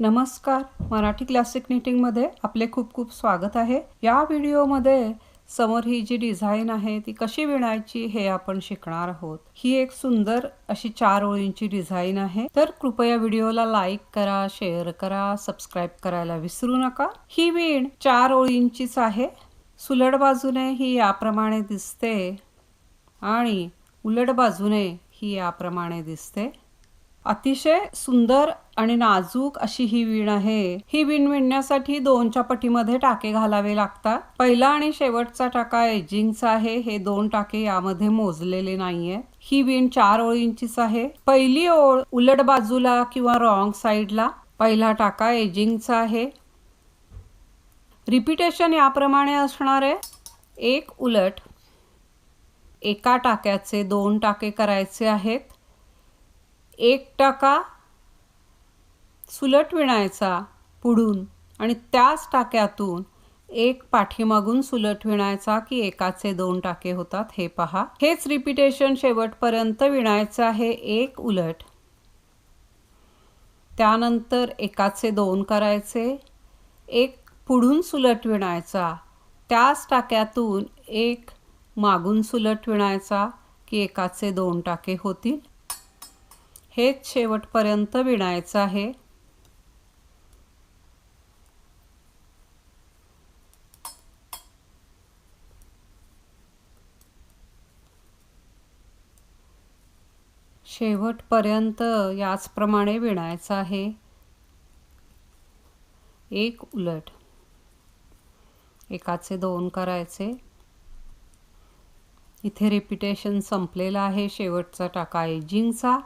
नमस्कार. मराठी क्लासिक निटिंगमध्ये आपले खूप खूप स्वागत आहे. या व्हिडिओमध्ये समोर ही जी डिझाईन आहे ती कशी विणायची हे आपण शिकणार आहोत. ही एक सुंदर अशी चार ओळींची डिझाईन आहे. तर कृपया व्हिडिओला लाईक करा शेअर करा सबस्क्राईब करायला विसरू नका. ही विण चार ओळींचीच आहे. सुलट बाजूने ही याप्रमाणे दिसते आणि उलट बाजूने ही याप्रमाणे दिसते. अतिशय सुंदर आणि नाजूक अशी ही वीण आहे. ही वीण विणण्यासाठी दोनच्या पटीमध्ये टाके घालावे लागतात. पहिला आणि शेवटचा टाका एजिंगचा आहे. हे दोन टाके यामध्ये मोजलेले नाहीये. ही वीण चार ओळींचीच आहे. पहिली ओळ उलट बाजूला किंवा रॉंग साईडला. पहिला टाका एजिंगचा आहे. रिपिटेशन याप्रमाणे असणार आहे. एक उलट. एका टाक्याचे दोन टाके करायचे आहेत. एक टाका सुलट विणायचा पुढून आणि त्याच टाक्यातून एक पाठीमागून सुलट विणायचा की एकाचे दोन टाके होतात हे पहा. हेच रिपिटेशन शेवटपर्यंत विणायचं आहे एक उलट. त्यानंतर एकाचे दोन करायचे एक पुढून सुलट विणायचा त्याच टाक्यातून एक मागून सुलट विणायचा की एकाचे दोन टाके होतील. हेच शेवटपर्यंत विणायचं आहे. शेवटपर्यंत याचप्रमाणे विणायचं आहे. एक उलट. एकाचे दोन करायचे. इथे रिपिटेशन संपलेला आहे. शेवटचा टाका. एजिंगचा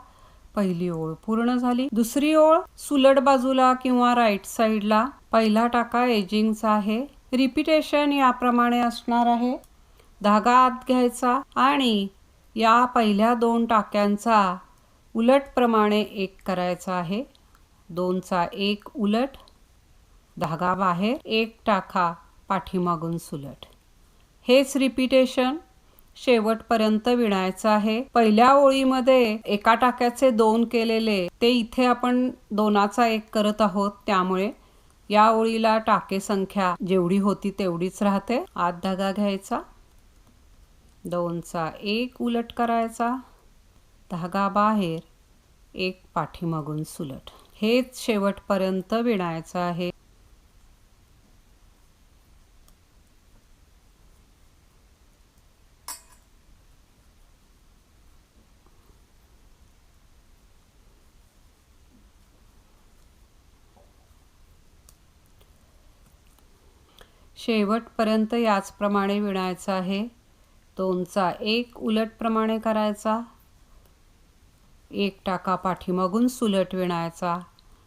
पहिली ओळ पूर्ण झाली. दुसरी ओळ सुलट बाजूला किंवा राईट साईडला पहिला टाका एजिंगचा आहे. रिपिटेशन याप्रमाणे असणार आहे. धागा आत घ्यायचा आणि या पहिल्या दोन टाक्यांचा उलटप्रमाणे एक करायचा आहे. दोनचा एक उलट. धागा बाहेर. एक टाका पाठीमागून सुलट. हेच रिपिटेशन शेवटपर्यंत विणायचं आहे. पहिल्या ओळीमध्ये एका टाक्याचे दोन केलेले ते इथे आपण दोनाचा एक करत आहोत. त्यामुळे या ओळीला टाके संख्या जेवढी होती तेवढीच राहते. आत धागा घ्यायचा. दोनचा एक उलट करायचा. धागा बाहेर एक पाठीमागून सुलट. हेच शेवटपर्यंत विणायचं आहे. शेवटपर्यंत याचप्रमाणे विणायचा आहे. दोनचा एक उलटप्रमाणे करायचा. एक टाका पाठीमागून सुलट विणायचा.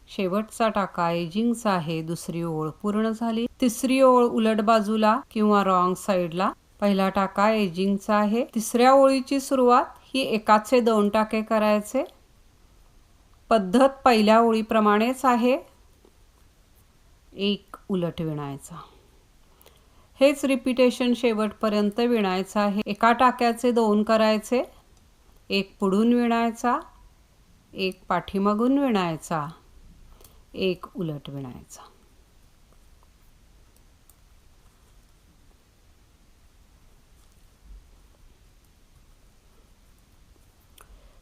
शेवटचा टाका एजिंगचा आहे. दुसरी ओळ पूर्ण झाली. तिसरी ओळ उलट बाजूला किंवा रॉंग साईडला. पहिला टाका एजिंगचा आहे. तिसऱ्या ओळीची सुरुवात ही एकाचे दोन टाके करायचे. पद्धत पहिल्या ओळीप्रमाणेच आहे. एक उलट विणायचा. हेच रिपिटेशन शेवटपर्यंत विणायचं आहे. एका टाक्याचे दोन करायचे एक पुढून विणायचा एक पाठीमागून विणायचा एक उलट विणायचा.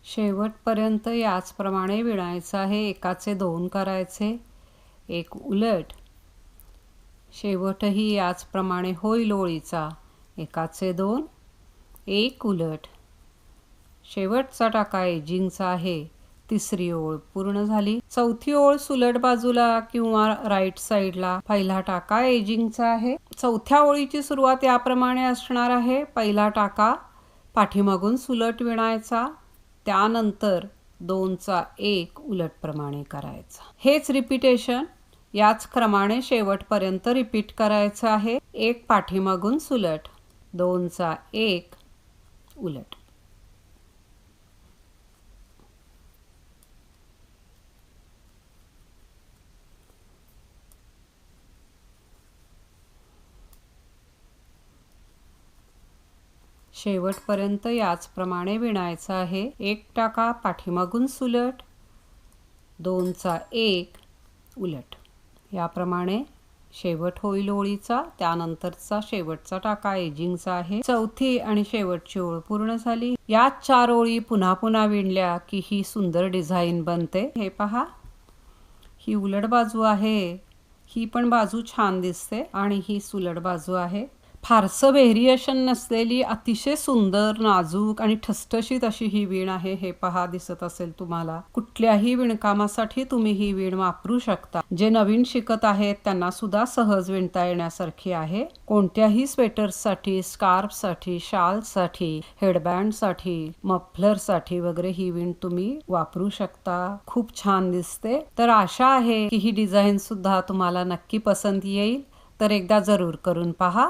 शेवटपर्यंत याचप्रमाणे विणायचं आहे. एकाचे दोन करायचे एक उलट शेवटही याचप्रमाणे होईल ओळीचा एकाचे दोन एक उलट. शेवटचा टाका एजिंगचा आहे. तिसरी ओळ पूर्ण झाली. चौथी ओळ सुलट बाजूला किंवा राईट साईडला पहिला टाका एजिंगचा आहे. चौथ्या ओळीची सुरुवात याप्रमाणे असणार आहे. पहिला टाका पाठीमागून सुलट विणायचा. त्यानंतर दोनचा एक उलटप्रमाणे करायचा. हेच रिपिटेशन याच क्रमाने शेवटपर्यंत रिपीट करायचं आहे. एक पाठीमागून सुलट दोनचा एक उलट. शेवटपर्यंत याचप्रमाणे विणायचं आहे. एक टाका पाठीमागून सुलट दोनचा एक उलट. याप्रमाणे शेवट होईल ओळीचा त्यानंतरचा शेवटचा टाका एजिंगचा आहे. चौथी आणि शेवटची ओळ पूर्ण झाली. याच चार ओळी पुन्हा पुन्हा विणल्या की ही सुंदर डिझाईन बनते. हे पहा. ही उलट बाजू आहे. ही पण बाजू छान दिसते आणि ही सुलट बाजू आहे. फारसं व्हेरिएशन नसलेली अतिशय सुंदर नाजूक आणि ठसठशीत अशी ही वीण आहे हे पहा दिसत असेल तुम्हाला. कुठल्याही विणकामासाठी तुम्ही ही वीण वापरू शकता. जे नवीन शिकत आहेत त्यांना सुद्धा सहज विणता येण्यासारखी आहे. कोणत्याही स्वेटर्ससाठी स्कार्फसाठी शालसाठी हेडबँडसाठी मफलरसाठी वगैरे ही विण तुम्ही वापरू शकता. खूप छान दिसते. तर आशा आहे की ही डिझाईन सुद्धा तुम्हाला नक्की पसंत येईल. तर एकदा जरूर करून पहा.